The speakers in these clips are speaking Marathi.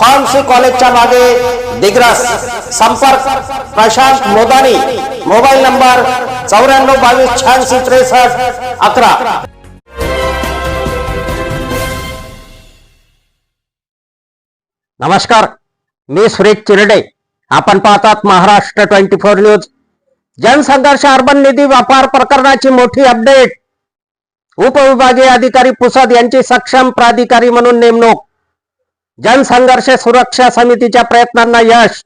फार्मसी कॉलेजच्या मागे दिग्रस संपर्क प्रशांत मोदानी मोबाईल नंबर चौऱ्याण्णव बावीस शहाऐंशी त्रेसष्ट अकरा. नमस्कार मी सुरेश चिरडे. आपण पाहतात Maharashtra twenty four news. Jansangharsh urban Nidhi व्यापार प्रकरणाची मोठी अपडेट. उपविभागीय अधिकारी पुसद यांची सक्षम प्राधिकारी म्हणून नेमणूक. जनसंघर्ष सुरक्षा समितीच्या प्रयत्नांना यश.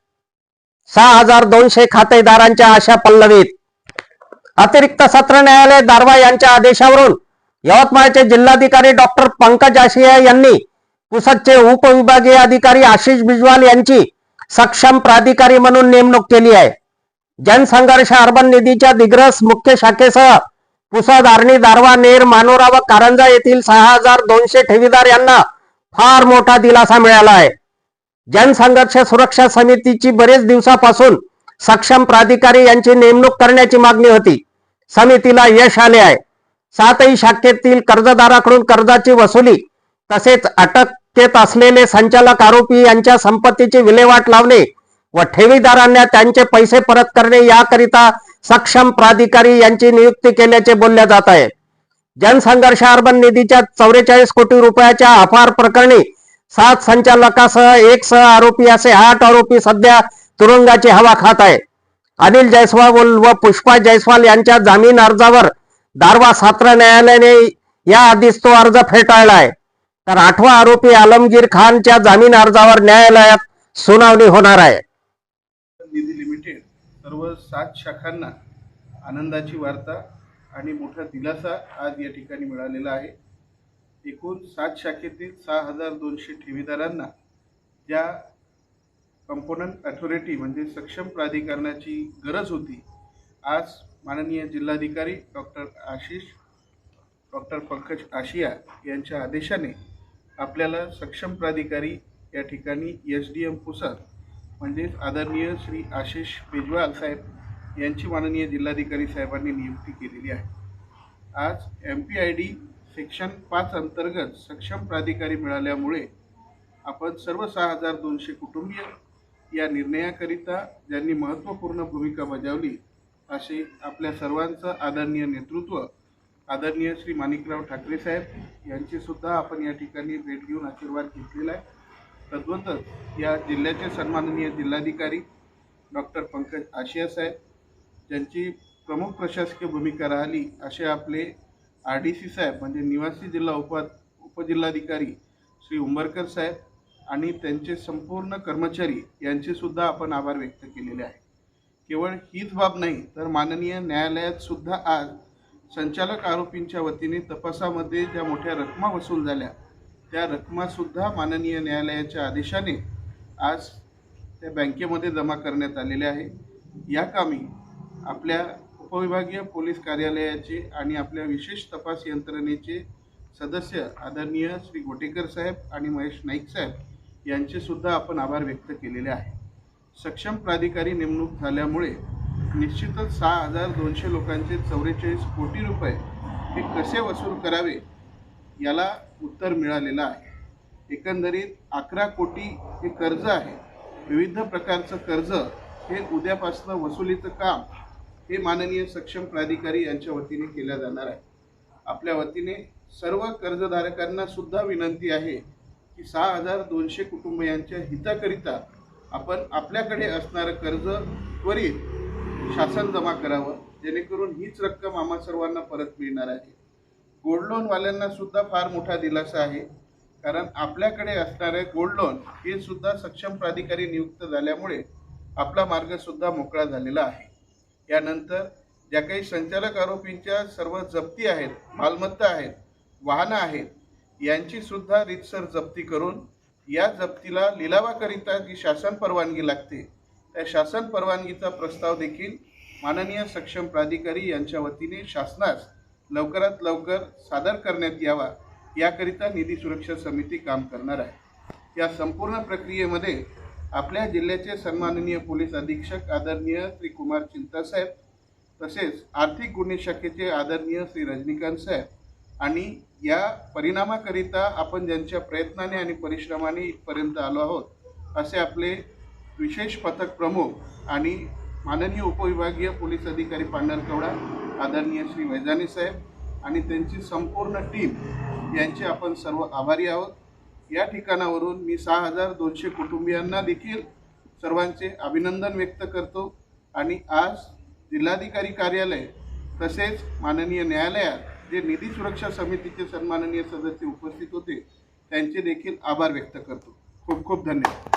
सहा हजार दोनशे खातेदारांच्या आशा पल्लवीत. अतिरिक्त सत्र न्यायालय दारवा यांच्या आदेशावरून यवतमाळचे जिल्हाधिकारी डॉक्टर पंकज आशिया यांनी पुसदचे उपविभागीय अधिकारी आशिष बिजवाल यांची सक्षम प्राधिकारी म्हणून नेमणूक केली आहे. जनसंघर्ष अर्बन निधीच्या दिग्रस मुख्य शाखेसह पुसद आर्णी दारवा नेर मानोरा व कारंजा येथील सहा हजार दोनशे ठेवीदार यांना फार मोठा दिलासा मिळाला आहे जनसंघर्ष सुरक्षा समितीची बरेच दिवसापासून सक्षम प्राधिकारी यांची नेमणूक करण्याची मागणी होती. समितीला यश आले आहे. सातही शाखेतील कर्जदाराकडून कर्जाची वसुली तसेच अटकेत असलेले संचालक आरोपी यांच्या संपत्तीची विल्हेवाट लावणे व ठेवीदारांना त्यांचे पैसे परत करणे याकरिता सक्षम प्राधिकारी यांची नियुक्ती केल्याचे बोलले जात आहे. जनसंघर्ष अर्बन निधीच्या चौवेचाळीस कोटी रुपयाच्या अफार प्रकरणी सात संचालकासह एक सह आरोपी असे आठ आरोपी सध्या तुरुंगाची हवा खात आहे अनिल जयस्वाल व पुष्पा जयस्वाल यांच्या जामीन अर्जावर दारवा सात्र न्यायालयाने या आधीच तो अर्ज फेटाळला आहे. तर आठवा आरोपी आलमगीर खानच्या जामीन अर्जावर न्यायालयात सुनावणी होणार आहे. निधी लिमिटेड सर्व सात शाखांना आनंदाची वार्ता आणि मोठा दिलासा आज या ठिकाणी मिळालेला आहे. एकूण सात शाखेतील सहा हजार दोनशे ठेवीदारांना ज्या कंपोनंट अथॉरिटी म्हणजे सक्षम प्राधिकरणाची गरज होती आज माननीय जिल्हाधिकारी डॉक्टर आशिष डॉक्टर पंकज आशिया यांच्या आदेशाने आपल्याला सक्षम प्राधिकारी या ठिकाणी एस डी एम पुसद म्हणजेच आदरणीय श्री आशिष बेजवाल साहेब यांची माननीय जिल्हाधिकारी साहेबांनी नियुक्ती केलेली आहे. आज M P I D section पाच अंतर्गत सक्षम प्राधिकारी मिळाल्यामुळे आपण सर्व सहा हजार दोनशे कुटुंबीय या निर्णयाकरिता ज्यांनी महत्त्वपूर्ण भूमिका बजावली असे आपल्या सर्वांचं आदरणीय नेतृत्व आदरणीय श्री माणिकराव ठाकरे साहेब यांची सुद्धा आपण या ठिकाणी भेट घेऊन आशीर्वाद घेतलेला आहे. तद्वतच या जिल्ह्याचे सन्माननीय जिल्हाधिकारी डॉक्टर पंकज आशिया साहेब ज्यांची प्रमुख प्रशासकीय भूमिका राहिली असे आपले आर डी सी साहेब म्हणजे निवासी जिल्हा उपा उपजिल्हाधिकारी श्री उंबरकर साहेब आणि त्यांचे संपूर्ण कर्मचारी यांचेसुद्धा आपण आभार व्यक्त केलेले आहे. केवळ हीच बाब नाही तर माननीय न्यायालयात सुद्धा आज संचालक आरोपींच्या वतीने तपासामध्ये ज्या मोठ्या रकमा वसूल झाल्या त्या रकमासुद्धा माननीय न्यायालयाच्या आदेशाने आज त्या बँकेमध्ये जमा करण्यात आलेल्या आहे या कामी आपल्या उपविभागीय पोलीस कार्यालयाचे आणि आपल्या विशेष तपास यंत्रणेचे सदस्य आदरणीय श्री गोटेकर साहेब आणि महेश नाईक साहेब यांचेसुद्धा आपण आभार व्यक्त केलेले आहे. सक्षम प्राधिकारी नेमणूक झाल्यामुळे निश्चितच सहा हजार दोनशे लोकांचे चौवेचाळीस कोटी रुपये हे कसे वसूल करावे याला उत्तर मिळालेलं आहे. एकंदरीत अकरा कोटी हे कर्ज आहे. विविध प्रकारचं कर्ज हे उद्यापासनं वसुलीचं काम हे माननीय सक्षम प्राधिकारी यांच्या वतीने केल्या जाणार आहे. आपल्या वतीने सर्व कर्जधारकांना सुद्धा विनंती आहे की सहा हजार दोनशे कुटुंबियांच्या हिताकरिता आपण आपल्याकडे असणारं कर्ज त्वरित शासन जमा करावं जेणेकरून हीच रक्कम आम्हा सर्वांना परत मिळणार आहे. गोल्ड लोनवाल्यांना सुद्धा फार मोठा दिलासा आहे कारण आपल्याकडे असणारे गोल्ड लोन हे सुद्धा सक्षम प्राधिकारी नियुक्त झाल्यामुळे आपला मार्ग सुद्धा मोकळा झालेला आहे. यानंतर ज्या काही संचालक आरोपींच्या सर्व जप्ती आहेत मालमत्ता आहेत वाहनं आहेत यांची सुद्धा रीतसर जप्ती करून या जप्तीला लिलावाकरिता जी शासन परवानगी लागते त्या शासन परवानगीचा प्रस्ताव देखील माननीय सक्षम प्राधिकारी यांच्या वतीने शासनास लवकरात लवकर सादर करण्यात यावा याकरिता निधी सुरक्षा समिती काम करणार आहे. या संपूर्ण प्रक्रियेमध्ये आपल्या जिल्ह्याचे सन्माननीय पोलीस अधीक्षक आदरणीय श्री कुमार चिंतासाहेब तसेच आर्थिक गुन्हे शाखेचे आदरणीय श्री रजनीकांत साहेब आणि या परिणामाकरिता आपण ज्यांच्या प्रयत्नाने आणि परिश्रमाने इथपर्यंत आलो आहोत असे आपले विशेष पथक प्रमुख आणि माननीय उपविभागीय पोलीस अधिकारी पांढरकवडा आदरणीय श्री वैजानी साहेब आणि त्यांची संपूर्ण टीम यांचे आपण सर्व आभारी आहोत. या ठिकाणावरून मी सहा हजार दोनशे कुटुंबियांना देखील सर्वांचे अभिनंदन व्यक्त करतो. आणि आज जिल्हाधिकारी कार्यालय तसेच माननीय न्यायालयात जे निधी सुरक्षा समितीचे सन्माननीय सदस्य उपस्थित होते त्यांचे देखील आभार व्यक्त करतो. खूप खूप धन्यवाद.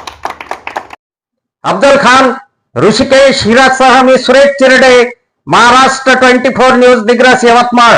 अफजल खान ऋषिकेश हिरासह मी Suresh Chirde Maharashtra twenty four news Digras Yavatmal.